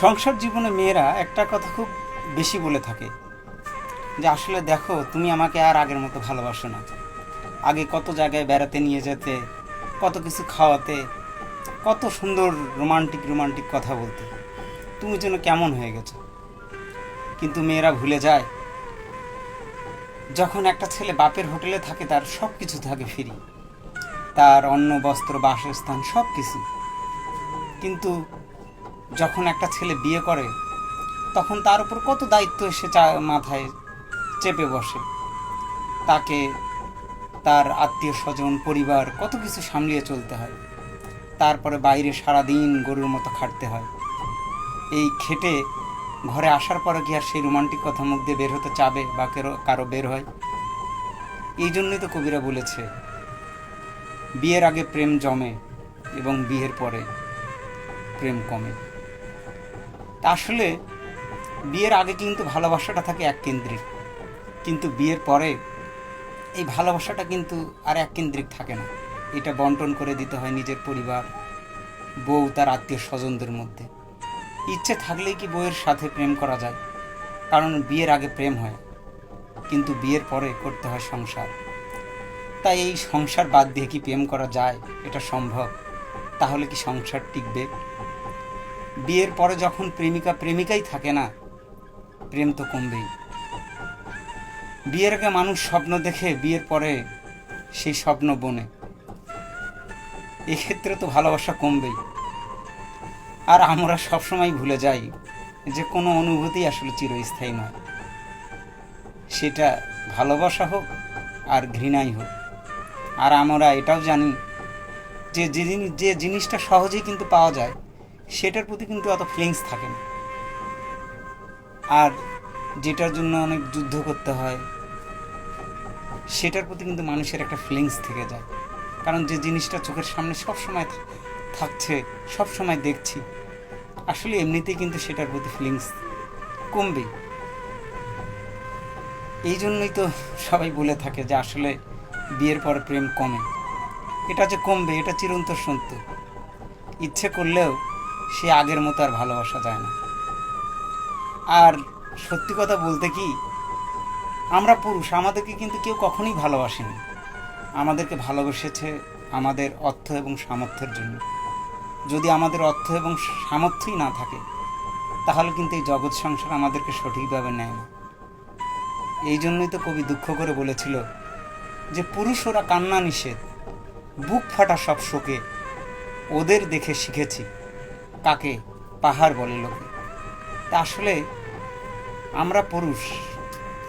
সংসার জীবনে মেয়েরা একটা কথা খুব বেশি বলে থাকে, যে আসলে দেখো, তুমি আমাকে আর আগের মতো ভালোবাসো না। আগে কত জায়গায় বেড়াতে নিয়ে যেতে, কত কিছু খাওয়াতে, কত সুন্দর রোমান্টিক রোমান্টিক কথা বলতে। তুমি যেন কেমন হয়ে গেছো। কিন্তু মেয়েরা ভুলে যায়, যখন একটা ছেলে বাপের হোটেলে থাকে, তার সব কিছু থাকে ফ্রি। তার অন্ন, বস্ত্র, বাসস্থান সব কিছু কিন্তু যখন একটা ছেলে বিয়ে করে, তখন তার উপর কত দায়িত্ব এসে মাথায় চেপে বসে। তাকে তার আত্মীয় স্বজন, পরিবার কত কিছু সামলিয়ে চলতে হয়। তারপরে বাইরে সারাদিন গরুর মতো খাটতে হয়। এই খেটে ঘরে আসার পরে কি আর সেই রোমান্টিক কথা মুখ দিয়ে বের হতে চাবে বা কেরো বের হয়? এই জন্যই তো কবিরা বলেছে, বিয়ের আগে প্রেম জমে এবং বিয়ের পরে প্রেম কমে। আসলে বিয়ের আগে কিন্তু ভালোবাসাটা থাকে এক কেন্দ্রিক কিন্তু বিয়ের পরে এই ভালোবাসাটা কিন্তু আর এক কেন্দ্রিক থাকে না। এটা বন্টন করে দিতে হয় নিজের পরিবার, বউ, তার আত্মীয় স্বজনদের মধ্যে। ইচ্ছে থাকলেই কি বউয়ের সাথে প্রেম করা যায়? কারণ বিয়ের আগে প্রেম হয়, কিন্তু বিয়ের পরে করতে হয় সংসার। তাই এই সংসার বাদ দিয়ে কি প্রেম করা যায়? এটা সম্ভব। তাহলে কি সংসার টিকবে? বিয়ের পরে যখন প্রেমিকা প্রেমিকাই থাকে না, প্রেম তো কমবেই। বিয়ের আগে মানুষ স্বপ্ন দেখে, বিয়ের পরে সেই স্বপ্ন বনে। এক্ষেত্রে তো ভালোবাসা কমবেই। আর আমরা সবসময় ভুলে যাই যে কোনো অনুভূতি আসলে চিরস্থায়ী নয়। সেটা ভালোবাসা হোক আর ঘৃণাই হোক। আর আমরা এটাও জানি যে যে জিনিসটা সহজেই কিন্তু পাওয়া যায় সেটার প্রতি কিন্তু অত ফিলিংস থাকে না। আর যেটার জন্য অনেক যুদ্ধ করতে হয়, সেটার প্রতি কিন্তু মানুষের একটা ফিলিংস থেকে যায়। কারণ যে জিনিসটা চোখের সামনে সব সময় থাকছে সব সময় দেখছি, আসলে এমনিতেই কিন্তু সেটার প্রতি ফিলিংস কমবে এই জন্যই তো সবাই বলে থাকে যে আসলে বিয়ের পরে প্রেম কমে। এটা যে কমবে, এটা চিরন্তর সত্য। ইচ্ছে করলেও সে আগের মতো আর ভালোবাসা যায় না। আর সত্যি কথা বলতে কি, আমরা পুরুষ, আমাদেরকে কিন্তু কেউ কখনোই ভালোবাসেনি। আমাদেরকে ভালোবেসেছে আমাদের অর্থ এবং সামর্থ্যের জন্য। যদি আমাদের অর্থ এবং সামর্থ্যই না থাকে, তাহলে কিন্তু এই জগৎ সংসার আমাদেরকে সঠিকভাবে নেয় না। এই জন্যই তো কবি দুঃখ করে বলেছিল যে, পুরুষ ওরা কান্না নিষেধ, বুক ফাটা সব শোকে, ওদের দেখে শিখেছি। কাকে পাহাড় বলে লোকে। তা আসলে আমরা পুরুষ,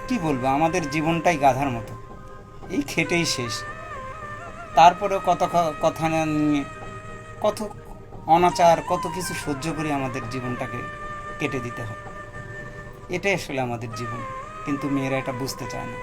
কি বলব, আমাদের জীবনটাই গাধার মতো। এই খেটেই শেষ। তারপরেও কত কথা নিয়ে, কত অনাচার, কত কিছু সহ্য করে আমাদের জীবনটাকে কেটে দিতে হয়। এটাই আসলে আমাদের জীবন, কিন্তু মেয়েরা এটা বুঝতে চায় না।